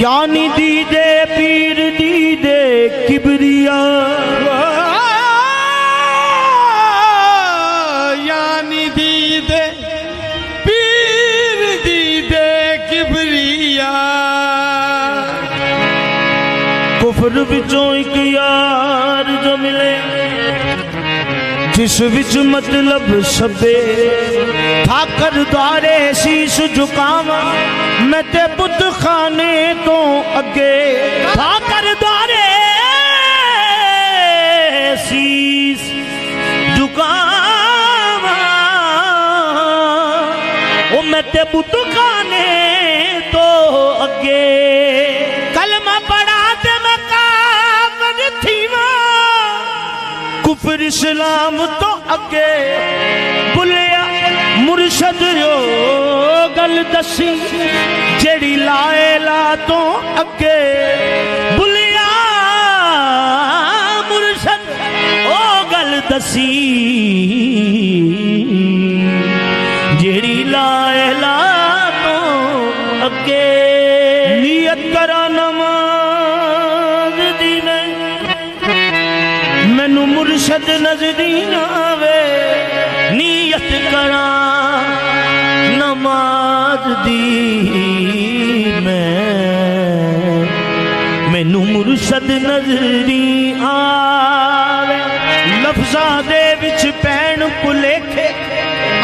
ਯਾਨੀ ਦੀਦੇ ਪੀਰ ਦੀਦੇ ਕਿਬਰੀਆ। ਯਾਨੀ ਦੀਦੇ ਪੀਰ ਦੀਦੇ ਕਿਬਰੀਆ। ਕੁਫਰ ਵਿੱਚੋਂ ਇੱਕ ਯਾਰ ਜੋ ਮਿਲੇ ਜਿਸ ਵਿੱਚ ਮਤਲਬ ਸਭੇ। ਠਾਕਰ ਦੁਆਰੇ ਸੀਸ ਝੁਕਾਵਾਂ। ਮੈਂ ਤੇ ਬੁੱਧ ਖਾਨੇ ਤੋਂ ਅੱਗੇ ਠਾਕਰ ਦੁਆਰੇ ਸੀਸ ਝੁਕਾਵਾਂ ਉਹ ਮੈਂ ਤੇ ਬੁੱਧ ਖਾਨੇ ਤੋਂ ਅੱਗੇ ਕਲਮਾ ਪੜਾ ਤੇ ਮੈਂ ਕਾਬਰ ਥੀਵਾ। ਕੁਫਰ ਇਸਲਾਮ ਤੋਂ ਅੱਗੇ ਦੱਸੀ, ਜਿਹੜੀ ਲਾਏ ਲਾ ਤੋਂ ਅੱਗੇ। ਬੁਲਿਆ ਮੁਰਸ਼ਦ, ਉਹ ਗੱਲ ਦੱਸੀ। ਜਿਹੜੀ ਲਾਏ ਲਾ ਤੋਂ ਅੱਗੇ। ਨੀਅਤ ਕਰਾਂ ਨਮਾਜ਼ ਦੀ ਨਹੀਂ। ਮੈਨੂੰ ਮੁਰਸ਼ਦ ਨਜ਼ਰੀ ਨਾ ਮੁਰਸ਼ਦ ਨਜ਼ਰੀ ਆਵੇ। ਲਫ਼ਜ਼ਾਂ ਦੇ ਵਿੱਚ ਪੈਣ ਭੁਲੇਖੇ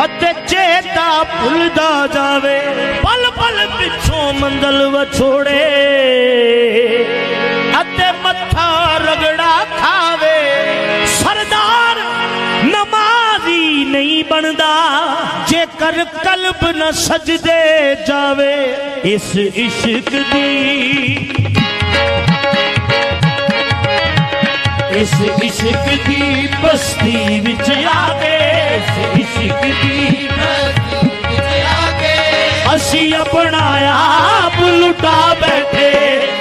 ਅਤੇ ਚੇਤਾ ਭੁੱਲਦਾ ਜਾਵੇ। ਪਲ ਪਲ ਪਿੱਛੋਂ ਮੰਦਲ ਵਛੋੜੇ ਅਤੇ ਮੱਥਾ ਰਗੜਾ ਖਾਵੇ। ਸਰਦਾਰ ਨਮਾਜ਼ੀ ਨਹੀਂ ਬਣਦਾ, ਜੇਕਰ ਕਲਬ ਨਾ ਸਜਦੇ ਜਾਵੇ। ਇਸ ਇਸ਼ਕ ਦੀ ਇਸ ਇਸ਼ਕ ਦੀ ਬਸਤੀ ਵਿੱਚ ਆ ਕੇ। ਇਸ ਇਸ਼ਕ ਦੀ ਅਸੀਂ ਆਪਣਾ ਆਪ ਲੁਟਾ ਬੈਠੇ।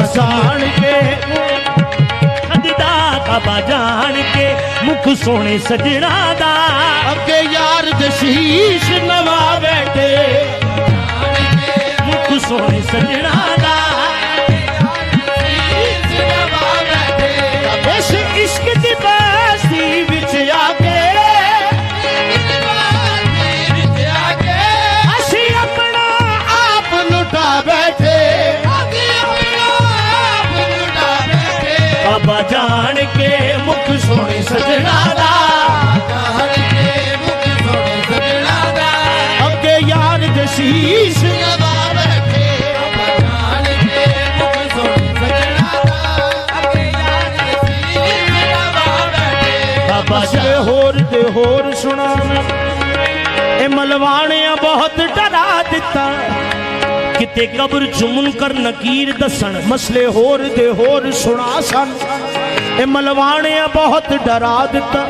ਜਾਣ ਕੇ ਖਦਦਾ ਕਾਬਾ ਜਾਣ ਕੇ ਮੁਖ ਸੋਹਣੇ ਸਜਣਾ ਦਾ। ਅੱਗੇ ਯਾਰ ਦੇ ਸ਼ੀਸ਼ ਨਵਾ ਬੈਠੇ। ਮੁਖ ਸੋਹਣੇ ਸਜਣਾ ਦਾ। ਕਾਬਾ ਜਾਣ ਕੇ ਮੁਖ ਸੋਹਣੇ ਸਜਣਾ ਦਾ। ਅੱਗੇ ਯਾਰ ਦੇ ਸ਼ੀਸ਼ ਬਾਬਾ ਜੀ ਹੋਰ ਤੇ ਹੋਰ ਸੁਣਾਵੇਂ ਇਹ ਮਲਵਾਣਿਆਂ ਬਹੁਤ ਡਰਾ ਦਿੱਤਾ। ਕਿਤੇ ਕਬਰ ਚ ਕਰ ਨਕੀਰ ਦੱਸਣ। ਮਸਲੇ ਹੋਰ ਦੇ ਹੋਰ ਸੁਣਾ ਸਨ। ਇਹ ਮਲਵਾਣਿਆਂ ਬਹੁਤ ਡਰਾ ਦਿੱਤਾ।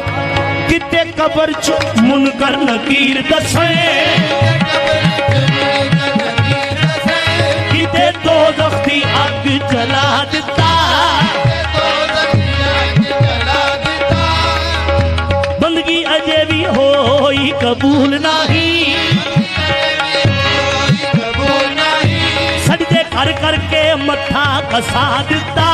ਕਿਤੇ ਕਬਰ ਚ ਮੁਨਕਰ ਨਕੀਰ ਦੱਸਣ ਕਿਤੇ ਦੋ ਦੀ ਅੱਗ ਜਲਾ ਦਿੱਤਾ। ਬੰਦਗੀ ਅਜੇ ਵੀ ਹੋਈ ਕਬੂਲ ਨਹੀਂ। ਸਜਦੇ ਕਰ ਕਰਕੇ ਮੱਥਾ ਕਸਾ ਦਿੱਤਾ।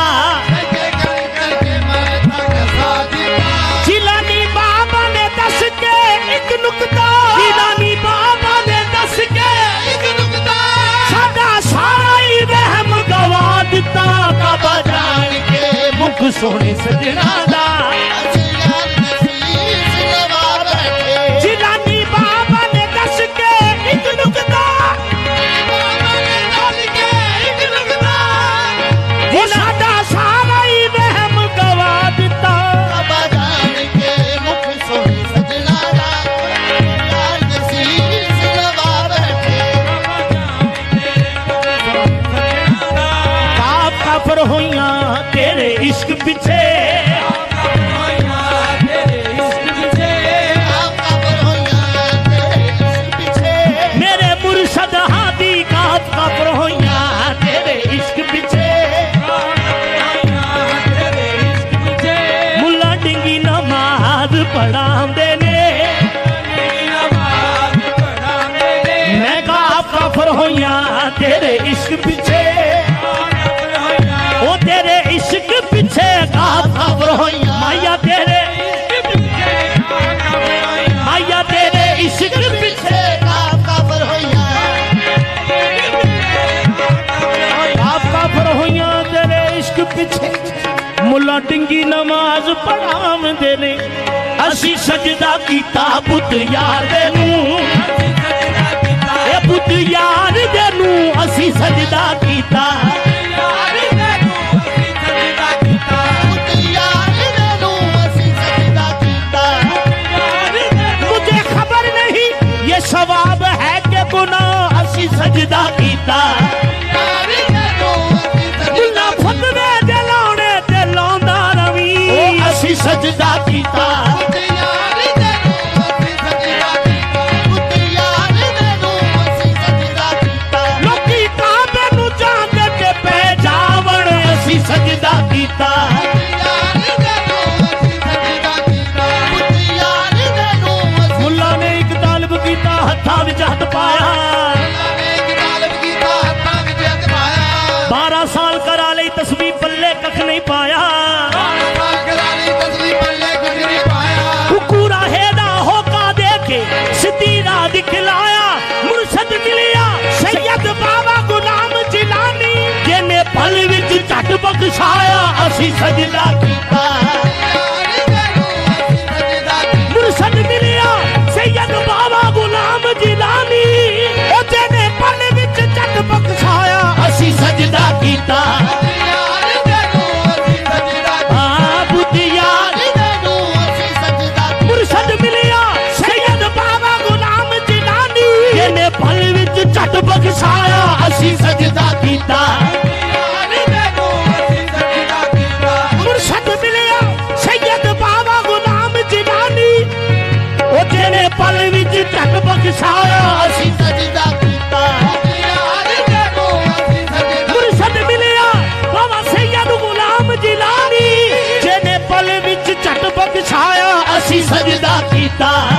ਪੜਾਉਂਦੇ ਨੇ। ਮੈਂ ਕਾ ਕਾਫਰ ਹੋਇਆ ਤੇਰੇ ਇਸ਼ਕ ਪਿੱਛੇ। ਉਹ ਤੇਰੇ ਇਸ਼ਕ ਪਿੱਛੇ ਕਾ ਤੇਰੇ ਮਾਇਆ ਤੇਰੇ ਇਸ਼ਕ ਪਿੱਛੇ ਕਾ ਕਾਫਰ ਹੋਈਆਂ। ਕਾ ਤੇਰੇ ਇਸ਼ਕ ਪਿੱਛੇ। ਮੁੱਲਾ ਟਿੰਗੀ ਨਮਾਜ਼ ਪੜਾ ਅਸੀਂ ਸਜਦਾ ਕੀਤਾ ਬੁੱਤ ਯਾਰ ਦੇ ਨੂੰ। ਇਹ ਸਵਾਬ ਹੈ ਕਿ ਗੁਨਾਹ ਅਸੀਂ ਸਜਦਾ ਕੀਤਾ। छाया असीं सजदा थी ਸਾਰਾ ਅਸੀਂ ਸਜਦਾ ਕੀਤਾ। ਮੁਰਸ਼ਦ ਮਿਲਿਆ, ਬਾਬਾ ਸੈਦ ਗੁਲਾਮ ਜਿਲਾਨੀ। ਜਿਹਨੇ ਪਲ ਵਿੱਚ ਝਟ ਬਖਸ਼ਾਇਆ, ਅਸੀਂ ਸਜਦਾ ਕੀਤਾ।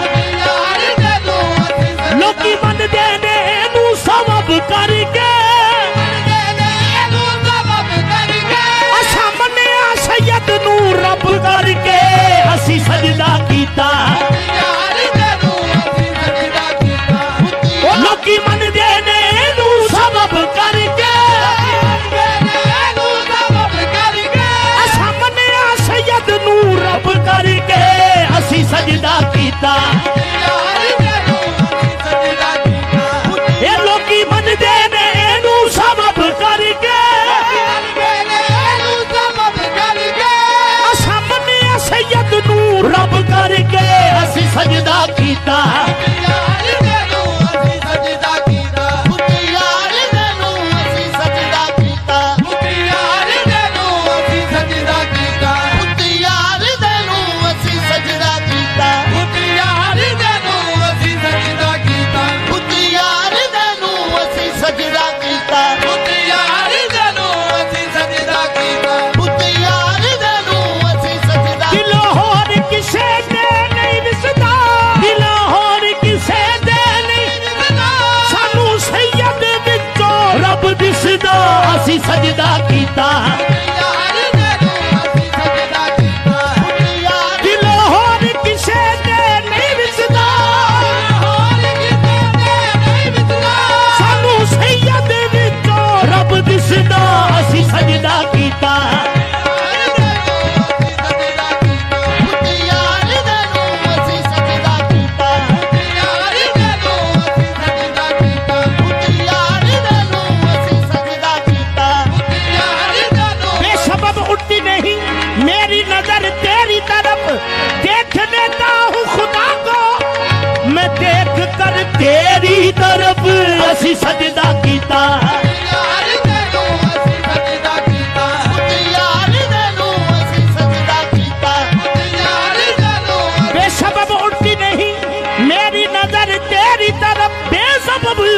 ਅਸੀਂ ਸਜਦਾ ਕੀਤਾ।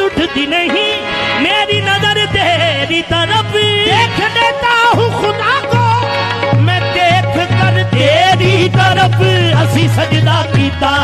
ਉੱਠਦੀ ਨਹੀਂ। ਮੇਰੀ ਨਜ਼ਰ ਤੇਰੀ ਤਰਫ ਦੇਖ ਮੈਂ ਦੇਖ ਕਰ ਤੇਰੀ ਤਰਫ ਅਸੀਂ ਸਜਦਾ ਕੀਤਾ।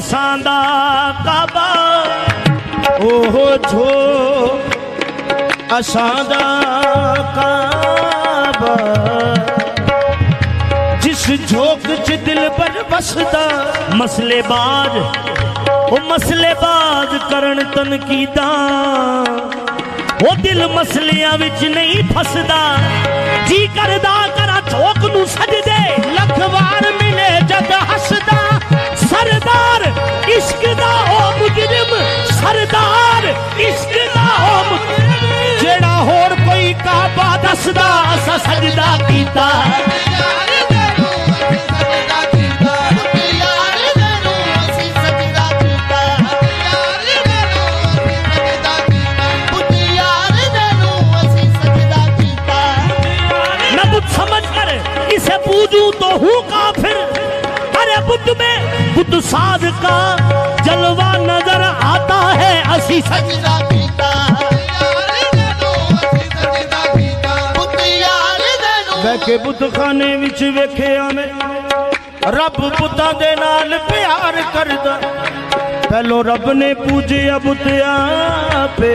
ਅਸਾਂ ਦਾ ਕਾਬਾ। ਉਹ ਝੋ ਅਸਾਂ ਦਾ ਕਾਬਾ। ਜਿਸ ਝੋਕ ਚ ਦਿਲ ਪਰ ਵਸਦਾ ਮਸਲੇ ਬਾਜ, ਉਹ ਮਸਲੇ ਬਾਜ ਕਰਨ ਤਨਕੀਦਾਂ ਉਹ ਦਿਲ ਮਸਲਿਆਂ ਵਿੱਚ ਨਹੀਂ ਫਸਦਾ, ਜੀ ਕਰਦਾ ਕਰਾਂ ਝੋਕ ਨੂੰ ਸਜਦੇ, ਲੱਖ ਵਾਰ ਮਿਲੇ ਜਦ ਹੱਸਦਾ। ਸਰਦਾਰ ਇਸ਼ਕ ਦਾ ਉਹ ਮੁਜਰਮ ਸਰਦਾਰ ਇਸ਼ਕ ਦਾ ਉਹ ਮੁਜਰਮ ਜਿਹੜਾ ਹੋਰ ਕੋਈ ਕਾਬਾ ਦੱਸਦਾ ਅਸਾਂ ਸਜਦਾ ਕੀਤਾ ਯਾਰ ਤੈਨੂੰ ਅਸੀਂ ਸਜਦਾ ਕੀਤਾ ਯਾਰ ਤੈਨੂੰ ਅਸੀਂ ਸਜਦਾ ਕੀਤਾ ਯਾਰ ਤੈਨੂੰ ਅਸੀਂ ਸਜਦਾ ਕੀਤਾ ਪੁੱਤ ਯਾਰ ਤੈਨੂੰ ਅਸੀਂ ਸਜਦਾ ਕੀਤਾ मैं बुद्ध समझ कर इसे पूजूं तो हूँ बुद्ध साध का जलवा नजर आता है असी सच ਸਜਦਾ ਕੀਤਾ ਯਾਰ ਤੈਨੂੰ ਅਸੀਂ ਸਜਦਾ ਕੀਤਾ ਪੁੱਤ ਯਾਰ ਤੈਨੂੰ ਬਹਿ ਕੇ ਬੁੱਤਖਾਨੇ ਵਿੱਚ ਵੇਖਿਆ ਮੈਂ ਰੱਬ ਬੁੱਤਾਂ ਦੇ ਨਾਲ ਪਿਆਰ ਕਰਦਾ ਪਹਿਲੋ ਰੱਬ ਨੇ ਪੂਜਿਆ ਬੁੱਤਿਆਂ ਪੇ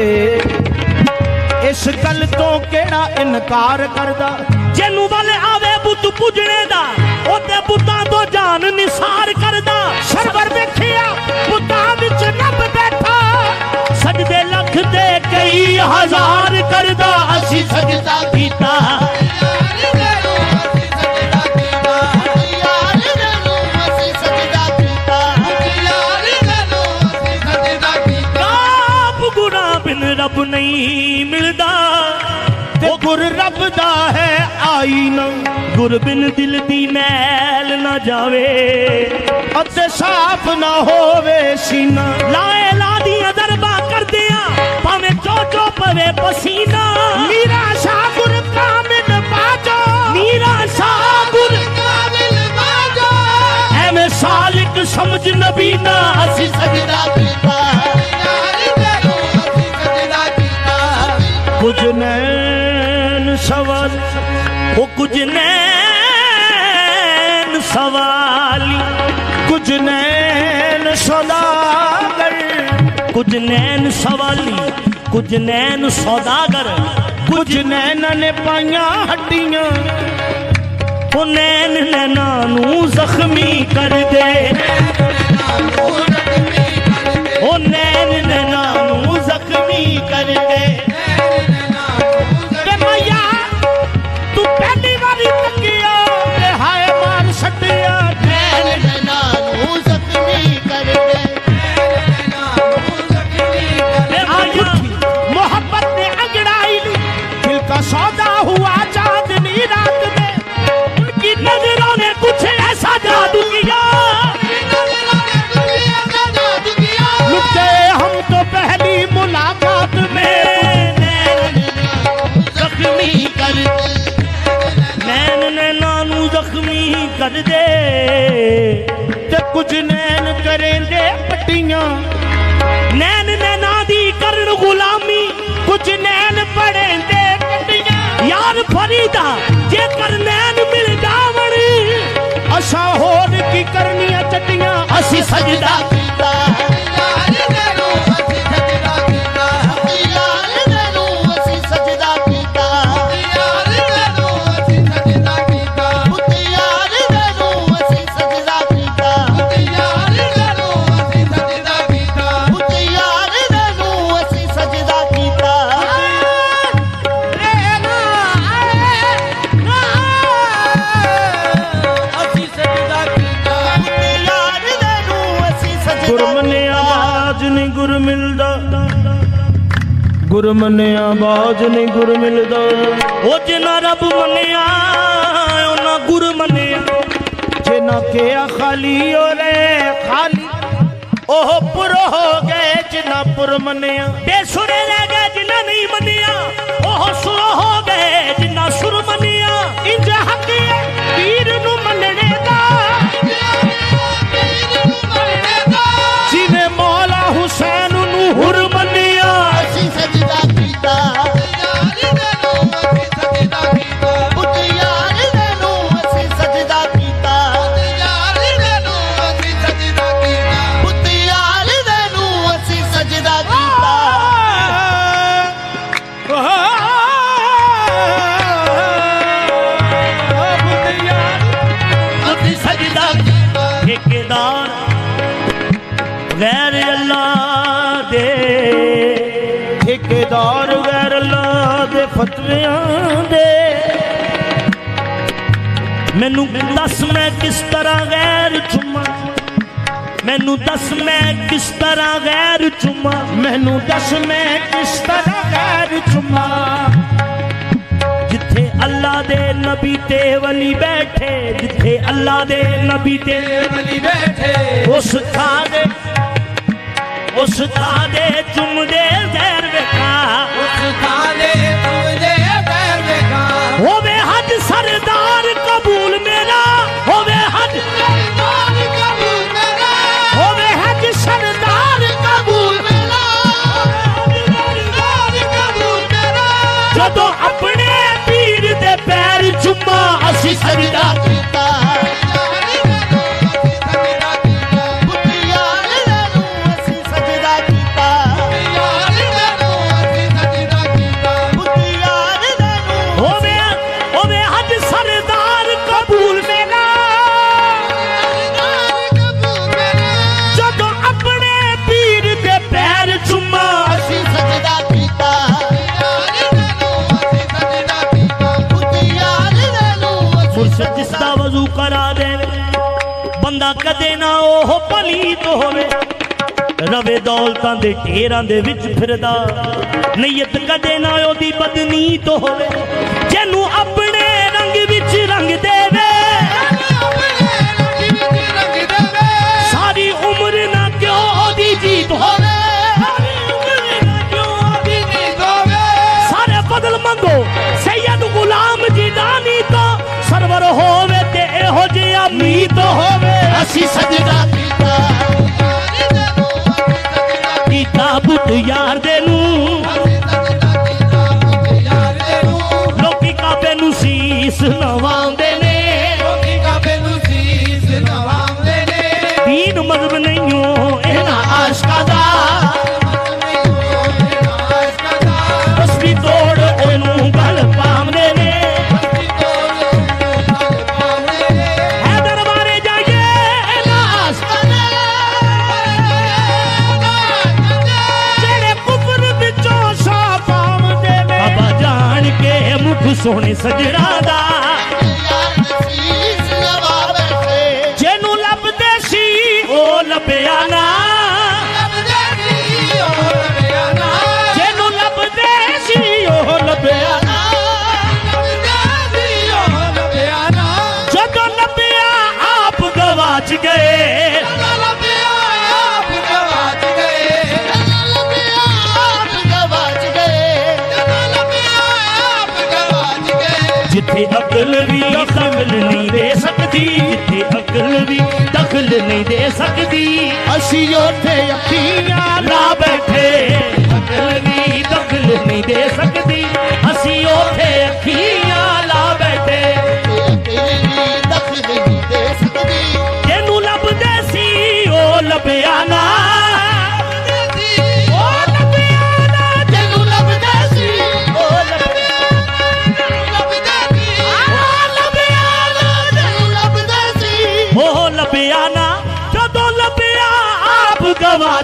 ਇਸ ਗੱਲ ਤੋਂ ਕਿਹੜਾ ਇਨਕਾਰ ਕਰਦਾ ਜਿਹਨੂੰ ਵੱਲ ਆਵੇ ਬੁੱਤ ਪੂਜਣੇ ਦਾ ਉਹਦੇ ਬੁੱਤਾਂ ਤੋਂ ਜਾਨ ਨਿਸਾਰ ਕਰਦਾ। ਸਰਵਰ ਦੇਖਿਆ ਬੁੱਤਾਂ ਵਿੱਚ ਨੱਬ ਬੈਠਾ। ਸਜਦੇ ਲੱਖ ਤੇ ਕਈ ਹਜ਼ਾਰ ਕਰਦਾ। ਅਸੀਂ ਸਜਦਾ ਕੀਤਾ। ਬਿਨ ਰੱਬ ਨਹੀਂ। ਗੁਰ ਰੱਬ ਦਾ ਹੈ ਆਈਨਾ। ਗੁਰ ਬਿਨ ਦਿਲ ਦੀ ਮੈਲ ਨਾ ਜਾਵੇ ਅਤੇ ਸਾਫ਼ ਨਾ ਹੋਵੇ ਸੀਨਾ। ਲਾਏ ਲਾ ਦੀਆਂ ਦਰਬਾਂ ਕਰਦਿਆਂ ਭਾਵੇਂ ਚੋ ਚੋ ਪਵੇ ਪਸੀਨਾ। ਮੀਰਾ ਸ਼ਾਹ ਗੁਰ ਕਾਮਿਲ ਬਾਜੋ। ਮੀਰਾ ਸ਼ਾਹ ਗੁਰ ਕਾਬਿਲ ਬਾਜੋ। ਐਵੇਂ ਸਾਲਿਕ ਸਮਝ ਨਬੀ ਨਾ ਅਸੀਂ ਸਜਦਾ ਕੀਤਾ ਕੁਝ ਨੈਣ ਸਵਾਲ, ਉਹ ਕੁਝ ਨੈਣ ਸਵਾਲੀ। ਕੁਝ ਨੈਣ ਸੌਦਾਗਰ, ਕੁਝ ਨੈਣ ਸਵਾਲੀ, ਕੁਝ ਨੈਣ ਸੌਦਾਗਰ, ਕੁਝ ਨੈਣਾਂ ਨੇ ਪਾਈਆਂ ਹੱਡੀਆਂ। ਉਹ ਨੈਣ ਨੈਣਾ ਨੂੰ ਜ਼ਖਮੀ ਕਰ ਫਰੀਦਾ ਜੇਕਰ ਨੈਣ ਮਿਲ ਜਾਵਣ ਅਸਾਂ ਹੋਰ ਕੀ ਕਰਨੀਆਂ ਚੱਟੀਆਂ? ਅਸੀਂ ਸਜਦਾ ਕੀਤਾ। ਗੁਰਮਨਿਆ ਬਾਜ ਨਹੀਂ ਗੁਰ ਮਿਲਦਾ। ਉਹ ਜਿਨਾ ਰੱਬ ਮੰਨਿਆ ਉਹਨਾਂ ਗੁਰ ਮੰਨਿਆ। ਜਿਨਾ ਕਿਆ ਖਾਲੀ ਓਰੇ ਖਾਲੀ। ਉਹ ਪੁਰ ਹੋ ਗਏ ਜਿਨਾ ਪੁਰ ਮੰਨਿਆ। ਬੇਸੁਰੇ ਰਹਿ ਗਏ ਜਿਨਾ ਨਹੀਂ ਮੰਨਿਆ। ਮੈਨੂੰ ਦੱਸ ਮੈਂ ਕਿਸ ਤਰ੍ਹਾਂ ਗੈਰ ਚੁੰਮਾ? ਮੈਨੂੰ ਦੱਸ ਮੈਂ ਕਿਸ ਤਰ੍ਹਾਂ ਗੈਰ ਚੁੰਮਾ? ਜਿੱਥੇ ਅੱਲਾ ਦੇ ਨਬੀ ਤੇ ਵਲੀ ਬੈਠੇ, ਜਿੱਥੇ ਅੱਲਾ ਦੇ ਨਬੀ ਤੇ ਬਲੀ ਬੈਠੇ, ਉਸ ਥਾਂ ਦੇ, ਉਸ ਥਾਂ ਦੇ ਚੁੰਮਦੇ ਜ਼ਹਿਰ ਵੇਖਾ। ਉਸ ਖਾਲੇ ਤੁਝੇ ਨਾ ਉਹ ਪਲੀਤ ਹੋਵੇ। ਰਵੇ ਦੌਲਤਾਂ ਦੇ ਢੇਰਾਂ ਦੇ ਵਿੱਚ ਫਿਰਦਾ। ਨੀਅਤ ਕਦੇ ਨਾ ਉਹਦੀ ਬਦਨੀਤ ਹੋਵੇ। ਜਿਹਨੂੰ ਆਪਣੇ ਰੰਗ ਵਿੱਚ ਰੰਗ ਦੇਵੇ। ਸਾਰੀ ਉਮਰ ਨਾ ਕਿਉਂ ਉਹਦੀ ਜੀਤ ਹੋਵੇ। ਸਾਰੀ ਉਮਰ ਸਾਰੇ ਬਦਲ ਮੰਗੋ। ਸੈਯਦ ਗੁਲਾਮ ਜੀ ਦਾਨੀ ਤੋਂ ਸਰਵਰ ਹੋਵੇ ਤੇ ਇਹੋ ਜਿਹਾ ਮੀਤ ਹੋਵੇ। ਅਸੀਂ ਸਜਦਾ ਕੀਤਾ। ਕੀਤਾ ਬੁੱਤ ਯਾਰ ਦੇ ਨੂੰ। ਲੋਕੀ ਕਾਬੇ ਨੂੰ ਸੀਸ ਨਵਾਉਂਦੇ ਸੋਹਣੇ ਸਜਣਾ ਦਾ। ਜਿਹਨੂੰ ਲੱਭਦੇ ਸੀ, ਉਹ ਲੱਭਿਆ ਨਾ। ਜਿਹਨੂੰ ਲੱਭਦੇ ਸੀ, ਉਹ ਲੱਭਿਆ ਨਾ। ਜਦੋਂ ਲੱਭਿਆ, ਆਪ ਗਵਾਚ ਗਏ। ਜਿੱਥੇ ਅਕਲ ਵੀ ਦਖਲ ਨਹੀਂ ਦੇ ਸਕਦੀ। ਜਿੱਥੇ ਅਕਲ ਵੀ ਦਖਲ ਨਹੀਂ ਦੇ ਸਕਦੀ। ਅਸੀਂ ਉੱਥੇ ਅੱਖੀਆਂ ਲਾ ਬੈਠੇ ਅਕਲ ਵੀ ਦਖਲ ਨਹੀਂ ਦੇ ਸਕਦੀ। ਅਸੀਂ ਉੱਥੇ ਅੱਖੀਆਂ ਲਾ ਬੈਠੇ। ਅਕਲ ਵੀ ਦਖਲ ਨਹੀਂ ਦੇ ਸਕਦੀ।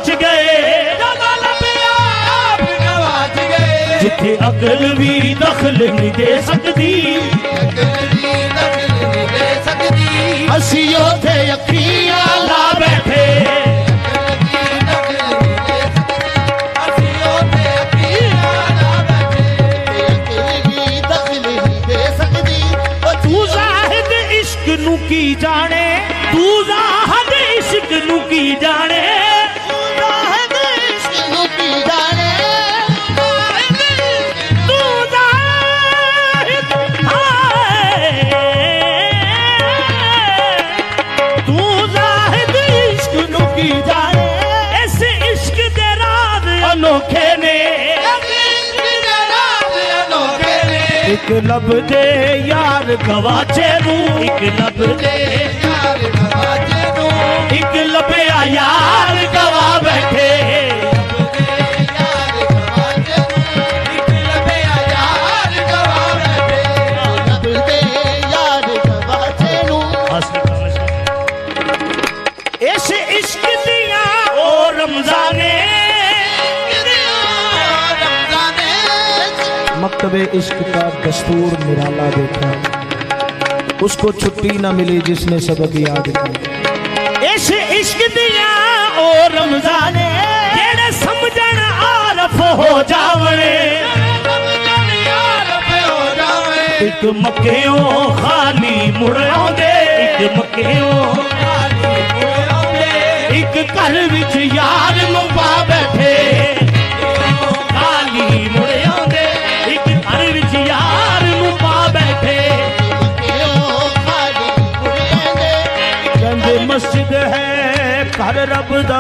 ਗਵਾਚ ਗਏ। ਜਦੋਂ ਲੱਭਿਆ ਆਪ ਗਵਾਚ ਗਏ ਜਿੱਥੇ ਅਕਲ ਵੀ ਦਖਲ ਨਹੀਂ ਦੇ ਸਕਦੀ। ਅਸੀਂ ਉਥੇ ਅੱਖੀਆਂ ਲਾ ਬੈਠੇ। ਇੱਕ ਲੱਭਦੇ ਯਾਰ ਗਵਾਚੇ ਨੂੰ ਇੱਕ ਲੱਭਦੇ ਯਾਰ ਗਵਾਚੇ ਨੂੰ ਇੱਕ ਲੱਭਿਆ ਯਾਰ ਗਵਾ ਬੈਠੇ ਇਸ ਇਸ਼ਕ ਦੀਆਂ ਉਹ ਰਮਜ਼ਾਨੇ मकतब इश्क का दस्तूर निराला देखा उसको छुट्टी न मिली जिसने सबक याद किया ਇਸ ਇਸ਼ਕ ਦੀਆਂ ਉਹ ਰਮਜ਼ਾਨੇ ਜਿਹੜੇ ਸਮਝਣ ਆਰਫ ਹੋ ਜਾਵਣੇ ਇੱਕ ਮੱਕਿਓਂ ਖਾਲੀ ਮੁੜ ਆਉਂਦੇ ਇੱਕ ਮੱਕਿਓਂ ਇੱਕ ਘਰ ਵਿੱਚ ਯਾਰ ਨੂੰ ਪਾ ਬੈਠੇ ਖਾਲੀ ਮੁੜ ਮਸਜਿਦ ਹੈ ਘਰ ਰੱਬ ਦਾ।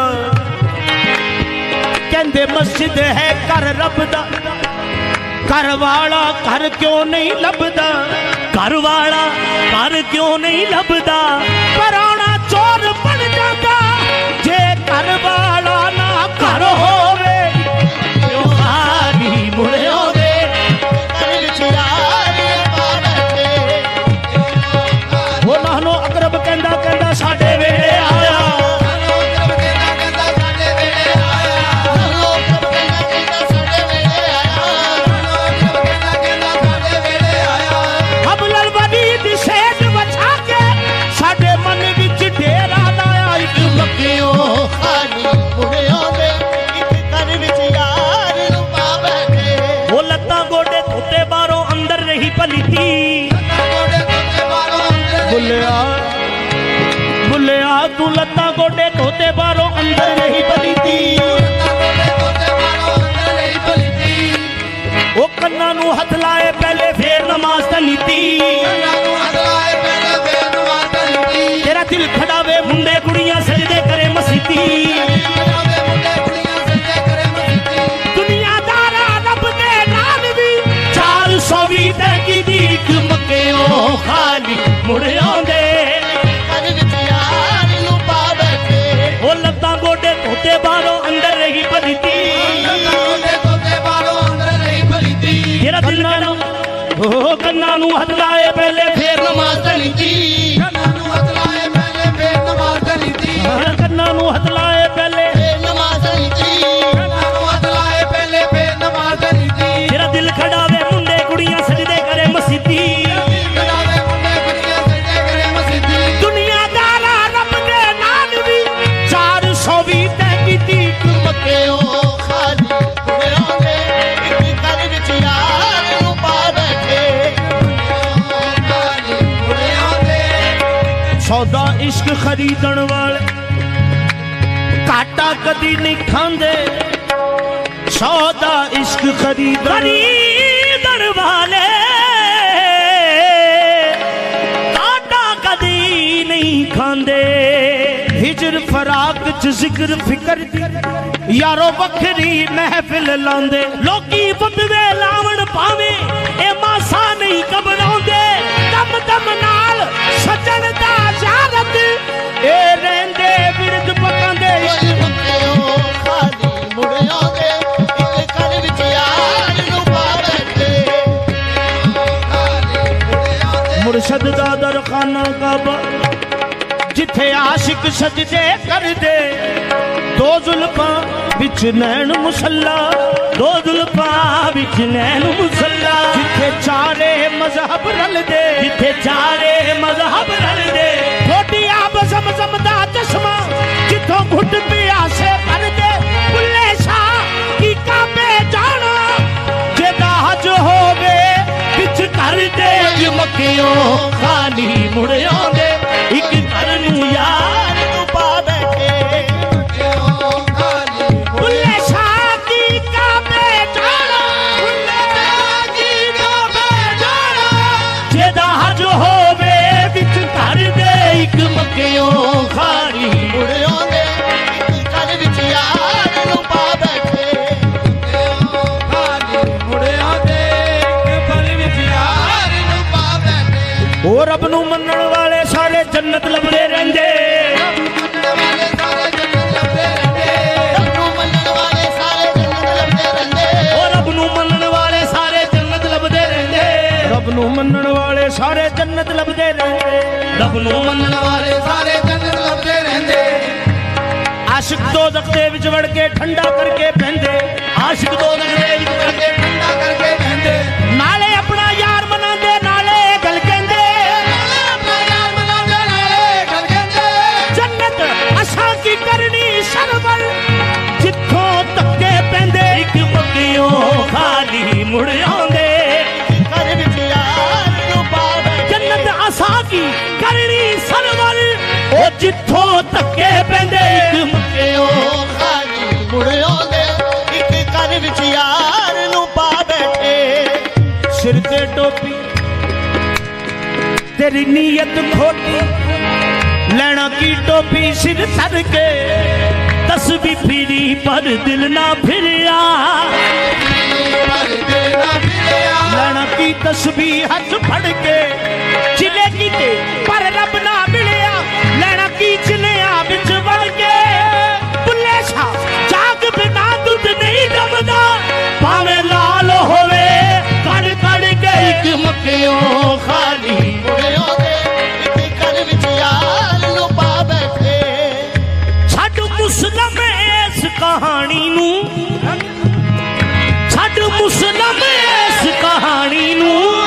ਕਹਿੰਦੇ ਮਸਜਿਦ ਹੈ ਘਰ ਰੱਬ ਦਾ। ਘਰ ਵਾਲਾ ਘਰ ਕਿਉਂ ਨਹੀਂ ਲੱਭਦਾ? ਘਰ ਵਾਲਾ ਘਰ ਕਿਉਂ ਨਹੀਂ ਲੱਭਦਾ? ਪਰਾਣਾ ਚੋਰ ਬਣ ਜਾਂਦਾ। ਜੇ ਘਰ ਵਾਲਾ ਨਾ ਘਰ ਹੋਵੇ ਮੁੜ ਆਉਂਦੇ। ਉਹ ਲੱਤਾਂ ਗੋਡੇ ਧੋਤੇ ਬਾਹਰੋਂ ਅੰਦਰ ਰਹੀ ਪਲੀਤੀ ਤੇਰਾ ਦਿਲ ਨਾ ਉਹ ਕੰਨਾਂ ਨੂੰ ਹੱਥ ਲਾਏ ਪਹਿਲੇ ਫੇਰ ਨਮਾਜ਼ ਤਾਂ। ਨੀਤੀ ਕੰਨਾਂ ਨੂੰ ਹੱਥ ਲਾਏ ਪਹਿਲੇ ਇਸ਼ਕ ਖਰੀਦਣ ਵਾਲੇ। ਘਾਟਾ ਕਦੀ ਨਹੀਂ ਖਾਂਦੇ। ਸੌਦਾ ਇਸ਼ਕ ਖਰੀਦਣ ਖਰੀਦਣ ਵਾਲੇ। ਘਾਟਾ ਕਦੀ ਨਹੀਂ ਖਾਂਦੇ। ਹਿਜਰ ਫਰਾਕ ਚ ਜ਼ਿਕਰ ਫਿਕਰ। ਦੀ ਯਾਰੋ ਵੱਖਰੀ ਮਹਿਫਿਲ ਲਾਉਂਦੇ। ਲੋਕੀ ਬੰਦਵੇ ਲਾਵਣ ਪਾਵੇਂ ਇਹ ਰਹਿੰਦੇ ਬਿਰਦ ਪਕਾਂਦੇ ਮੁਰਸ਼ਦ ਦਾ ਦਰਖਾਨਾ ਕਾਬਾ ਜਿੱਥੇ ਆਸ਼ਿਕ ਸਜਦੇ ਕਰਦੇ। ਦੋ ਜ਼ੁਲਫਾਂ ਵਿੱਚ ਨੈਣ ਮੁਸੱਲਾ ਦੋ ਜ਼ੁਲਫਾਂ ਵਿੱਚ ਨੈਣ ਮੁਸੱਲਾ। ਜਿੱਥੇ ਚਾਰੇ ਮਜ਼ਹਬ ਰਲਦੇ ਜਿੱਥੇ ਚਾਰੇ ਮਜ਼ਹਬ ਰਲਦੇ। ਜ਼ਮਜ਼ਮ ਦਾ ਚਸ਼ਮਾ ਜਿੱਥੋਂ ਘੁੱਟ ਪਿਆਸੇ ਭਰਦੇ ਬੁੱਲੇ ਸ਼ਾਹ ਕੀ ਕਾਬੇ ਜਾਣਾ ਜਿਹਦਾ ਹਜ ਹੋਵੇ ਵਿੱਚ ਘਰ ਦੇ ਮੱਕਿਓ ਖਾਲੀ ਮੁੜ ਆਉਂਦੇ ਇੱਕ ਘਰ ਨੂੰ ਯਾਰ ਉਹ ਰੱਬ ਨੂੰ ਮੰਨਣ ਵਾਲੇ ਸਾਰੇ ਜੰਨਤ ਲੱਭਦੇ ਰਹਿੰਦੇ। ਰੱਬ ਨੂੰ ਮੰਨਣ ਵਾਲੇ ਸਾਰੇ ਜੰਨਤ ਲੱਭਦੇ ਰਹਿੰਦੇ। ਰੱਬ ਨੂੰ ਮੰਨਣ ਵਾਲੇ ਸਾਰੇ ਜੰਨਤ ਲੱਭਦੇ ਰਹਿੰਦੇ। ਆਸ਼ਿਕ ਦੋਜ਼ਖ ਦੇ ਵਿੱਚ ਵੜ ਕੇ ਠੰਡਾ ਕਰਕੇ ਬਹਿੰਦੇ। ਆਸ਼ਿਕ ਦੋਜ਼ਖ ਦੇ ਵਿੱਚ ਵੜ ਕੇ ਠੰਡਾ ਕਰਕੇ ਕਹਿੰਦੇ ਨਾਲੇ ਮੁੜ ਆਉਂਦੇ। ਘਰ ਵਿੱਚ ਯਾਰ ਨੂੰ ਪਾ ਬੈਠੇ ਜੰਨਤ ਅਸਾਂ ਕੀ ਕਰਨੀ ਸਰਵਰ? ਉਹ ਜਿੱਥੋਂ ਧੱਕੇ ਪੈਂਦੇ। ਇੱਕ ਕਿਉਂ ਖਾਲੀ ਮੁੜ ਆਉਂਦੇ। ਇੱਕ ਘਰ ਵਿੱਚ ਯਾਰ ਨੂੰ ਪਾ ਬੈਠੇ। ਸਿਰ ਤੇ ਟੋਪੀ। ਤੇਰੀ ਨੀਅਤ ਖੋਟੀ। ਲੈਣਾ ਕੀ ਟੋਪੀ ਸਿਰ ਸਰ ਕੇ ਤਸਬੀ ਫਿਰੀ ਪਰ ਦਿਲ ਨਾ ਫਿਰਿਆ। ਲੈਣਾ ਕੀ ਤਸਬੀ ਹੱਥ ਫੜ ਕੇ। ਚਿਲੇ ਕੀਤੇ ਪਰ ਰੱਬ ਨਾ ਮਿਲਿਆ। ਲੈਣਾ ਕੀ ਚਿਲਿਆਂ ਵਿੱਚ ਵੜ ਕੇ। ਬੁੱਲੇ ਸ਼ਾ ਜਾਗ ਬਿਨਾ ਦੁੱਧ ਨਹੀਂ ਜਮਦਾ ਭਾਵੇਂ ਲਾਲ ਹੋਵੇ ਕੜ ਕੜ ਕੇ ਇੱਕ ਮੱਕਿਓ ਖਾਲੀ। ਮੁੜ ਆਉਂਦੇ ਇੱਕ ਘਰ ਵਿੱਚ ਯਾਰ ਨੂੰ ਪਾ ਬੈਠੇ। ਛੱਡ ਮੁਸਲਮ ਇਸ ਕਹਾਣੀ ਨੂੰ। ਛੱਡ ਮੁਸਲਮ ਇਸ